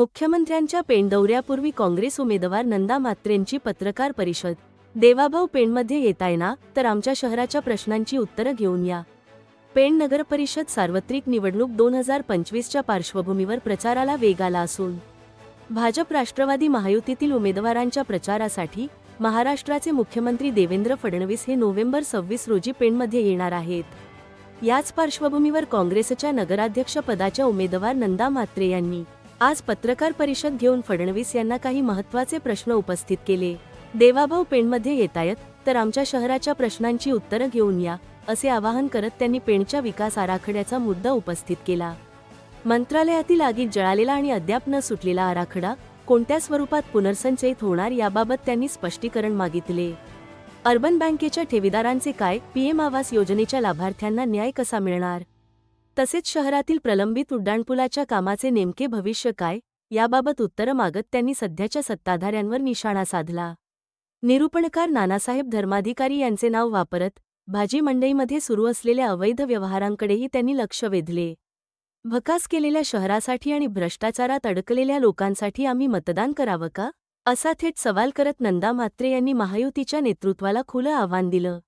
मुख्यमंत्र्यांच्या पेणदौऱ्यापूर्वी काँग्रेस उमेदवार नंदा मात्रेंची पत्रकार परिषद. देवाभाऊ पेणमध्ये येताय ना तर आमच्या शहराच्या प्रश्नांची उत्तरं घेऊन या. पेण नगरपरिषद सार्वत्रिक निवडणूक दोन हजार पंचवीसच्या पार्श्वभूमीवर प्रचाराला वेग आला असून भाजप राष्ट्रवादी महायुतीतील उमेदवारांच्या प्रचारासाठी महाराष्ट्राचे मुख्यमंत्री देवेंद्र फडणवीस हे नोव्हेंबर सव्वीस रोजी पेणमध्ये येणार आहेत. याच पार्श्वभूमीवर काँग्रेसच्या नगराध्यक्ष पदाच्या उमेदवार नंदा म्हात्रे यांनी आज पत्रकार परिषद घेऊन फडणवीस यांना काही महत्त्वाचे प्रश्न उपस्थित केले. देवाभाऊ पेणमध्ये येतायत तर आमच्या शहराच्या प्रश्नांची उत्तरं घेऊन या असे आवाहन करत त्यांनी पेणच्या विकास आराखड्याचा मुद्दा उपस्थित केला. मंत्रालयातील आगीत जळालेला आणि अद्याप न सुटलेला आराखडा कोणत्या स्वरूपात पुनर्संचयित होणार याबाबत त्यांनी स्पष्टीकरण मागितले. अर्बन बँकेच्या ठेवीदारांचे काय पीएम आवास योजनेच्या लाभार्थ्यांना न्याय कसा मिळणार? तसेच शहरातील प्रलंबित उड्डाणपुलाच्या कामाचे नेमके भविष्य काय याबाबत उत्तरं मागत त्यांनी सध्याच्या सत्ताधाऱ्यांवर निशाणा साधला. निरूपणकार नानासाहेब धर्माधिकारी यांचे नाव वापरत भाजी मंडईमध्ये सुरू असलेल्या अवैध व्यवहारांकडेही त्यांनी लक्ष वेधले. भकास केलेल्या शहरासाठी आणि भ्रष्टाचारात अडकलेल्या लोकांसाठी आम्ही मतदान करावं का? असा थेट सवाल करत नंदा म्हात्रे यांनी महायुतीच्या नेतृत्वाला खुलं आव्हान दिलं.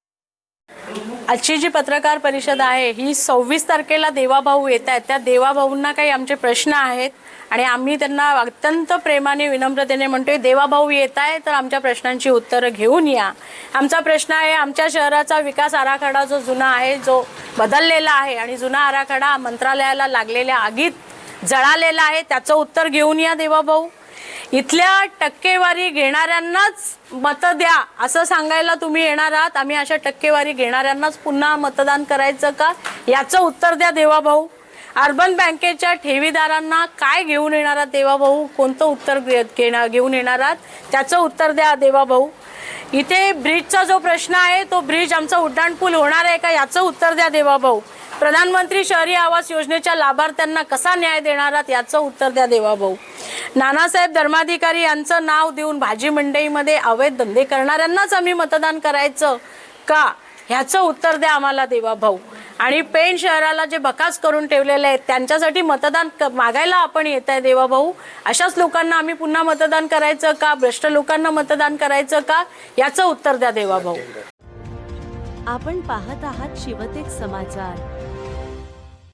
आजची जी पत्रकार परिषद आहे ही सव्वीस तारखेला देवाभाऊ येत आहेत. त्या देवाभाऊंना काही आमचे प्रश्न आहेत आणि आम्ही त्यांना अत्यंत प्रेमाने विनम्रतेने म्हणतोय देवाभाऊ येत आहे तर आमच्या प्रश्नांची उत्तरं घेऊन या. आमचा प्रश्न आहे आमच्या शहराचा विकास आराखडा जो जुना आहे जो बदललेला आहे आणि जुना आराखडा मंत्रालयाला लागलेल्या आगीत जळालेला आहे त्याचं उत्तर घेऊन या देवाभाऊ. इथल्या टक्केवारी घेणाऱ्यांनाच मत द्या असं सांगायला तुम्ही येणार आहात. आम्ही अशा टक्केवारी घेणाऱ्यांनाच पुन्हा मतदान करायचं का? याचं उत्तर द्या देवा भाऊ अर्बन बँकेच्या ठेवीदारांना काय घेऊन येणार आहात देवा भाऊ कोणतं उत्तर घेणार घेऊन येणार आहात? त्याचं उत्तर द्या देवा भाऊ इथे ब्रिजचा जो प्रश्न आहे तो ब्रिज आमचा उड्डाणपूल होणार आहे का? याचं उत्तर द्या देवा भाऊ प्रधानमंत्री शहरी आवास योजनेच्या लाभार्थ्यांना कसा न्याय देणार आहात? याचं उत्तर द्या देवा भाऊ नानासाहेब धर्माधिकारी यांचं नाव देऊन भाजी मंडईमध्ये अवैध धंदे करणाऱ्यांनाच आम्ही मतदान करायचं का? ह्याचं उत्तर द्या आम्हाला देवा भाऊ. आणि पेण शहराला जे बकास करून ठेवलेले आहेत त्यांच्यासाठी मतदान क- मागायला आपण येत आहे देवाभाऊ अशाच लोकांना आम्ही पुन्हा मतदान करायचं का? भ्रष्ट लोकांना मतदान करायचं का? याचं उत्तर द्या देवा भाऊ. आपण पाहत आहात शिवतेक समाचार.